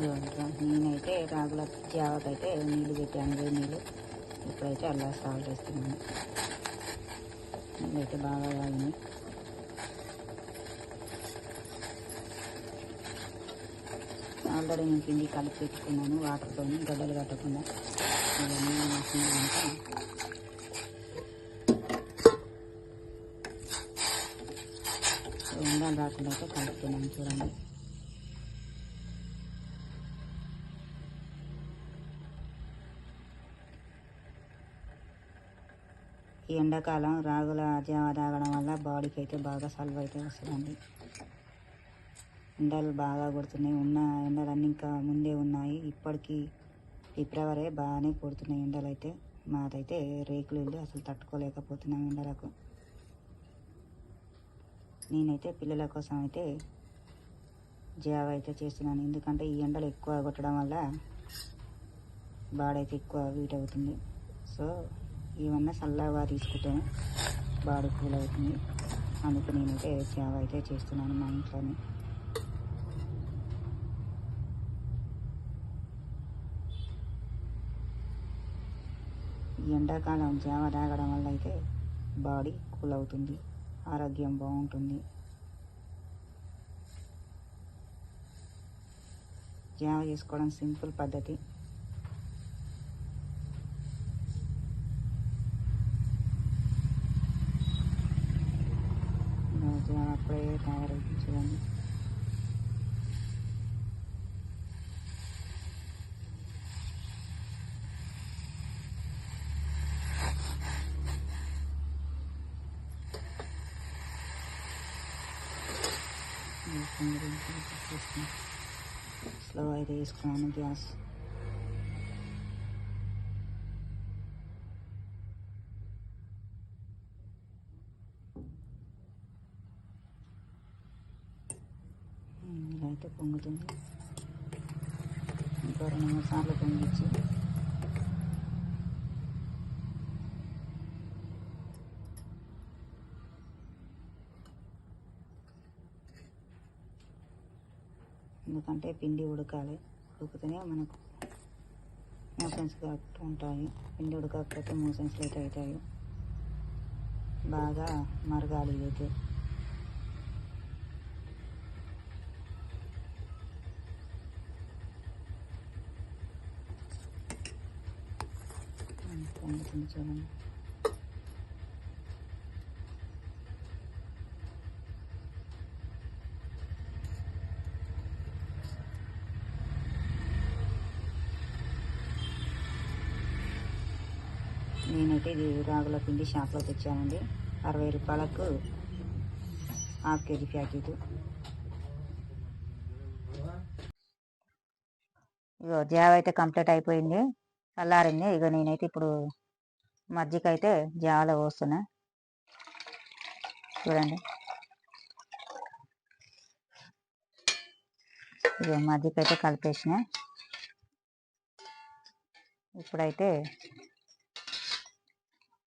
నేనైతే రాగుల జావకైతే నీళ్ళు పెట్టాను వేడి నీళ్ళు. ఇప్పుడైతే అలా సాల్ట్ వేస్తున్నాను. నీళ్ళైతే బాగా కాగినాయి ఆల్రెడీ నేను పిండి కలిపి పెట్టుకున్నాను వాటర్తో గడ్డలు కట్టకుండా. ఇవన్నీ మసాలా ఉండాలి రాకుండా అయితే కలుపుతున్నాను చూడండి. ఈ ఎండాకాలం రాగుల జావ తాగడం వల్ల బాడీకి అయితే బాగా సాల్వ్ అయితే వస్తుందండి. ఎండలు బాగా కొడుతున్నాయి. ఉన్న ఎండలన్నీ ఇంకా ముందే ఉన్నాయి. ఇప్పటికీ ఫిబ్రవరి బాగానే కొడుతున్నాయి ఎండలు అయితే మాదైతే రేకులు ఇల్లు అసలు తట్టుకోలేకపోతున్నాం ఎండలకు. నేనైతే పిల్లల కోసం అయితే జావ అయితే చేస్తున్నాను. ఎందుకంటే ఈ ఎండలు ఎక్కువ కొట్టడం వల్ల బాడైతే ఎక్కువ వీట్ అవుతుంది. సో ఏమన్నా చల్లగా తీసుకుంటేనే బాడీ కూల్ అవుతుంది. అందుకు నేనైతే జావ అయితే చేస్తున్నాను మా ఇంట్లోనే. ఎండాకాలం జామ తాగడం వల్ల అయితే బాడీ కూల్ అవుతుంది. ఆరోగ్యం బాగుంటుంది. జామ చేసుకోవడం సింపుల్ పద్ధతి. ఇలా జావ అప్పుడే తయారైంది చూడండి స్లో అయితే వేసుకున్నాను గ్యాస్ అయితే పొంగుతుంది. ఇంకో రెండు మూడు సార్లు పొంగించి ఎందుకంటే పిండి ఉడకాలి. ఉడికితేనే మనకు మోషన్స్ కరెక్ట్ ఉంటాయి. పిండి ఉడకకపోతే మోషన్స్ లేట్ అవుతాయి. బాగా మరగాలి ఇదైతే. పొంగుతుంది కొంచెం నేనైతే ఇది రాగుల పిండి షాప్లో తెచ్చానండి. అరవై రూపాయలకు హాఫ్ కేజీ ప్యాకెట్. ఇగో జావ అయితే కంప్లీట్ అయిపోయింది. చల్లారింది. ఇక నేనైతే ఇప్పుడు మజ్జిగ అయితే జావలో పోస్తున్నా. చూడండి. ఇక మజ్జిగ అయితే కలిపేసిన. ఇప్పుడైతే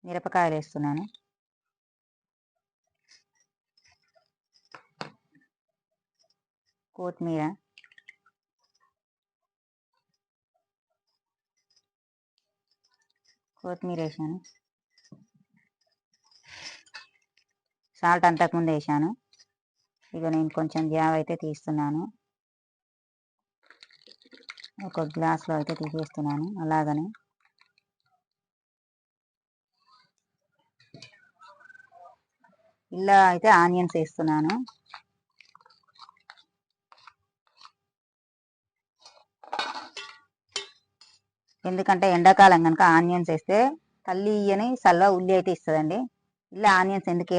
మిరపకాయలు వేస్తున్నాను కొత్తిమీర. కొత్తిమీర వేసాను. సాల్ట్ అంతకుముందు వేసాను. ఇక నేను కొంచెం జావ అయితే తీస్తున్నాను. ఒక గ్లాస్లో అయితే తీసేస్తున్నాను అలాగనే. ఇలా అయితే ఆనియన్స్ వేస్తున్నాను. ఎందుకంటే ఎండాకాలం కనుక ఆనియన్స్ వేస్తే తల్లి ఇయ్యని సల్వా ఉల్లి అయితే ఇస్తుందండి. ఇలా ఆనియన్స్ ఎందుకు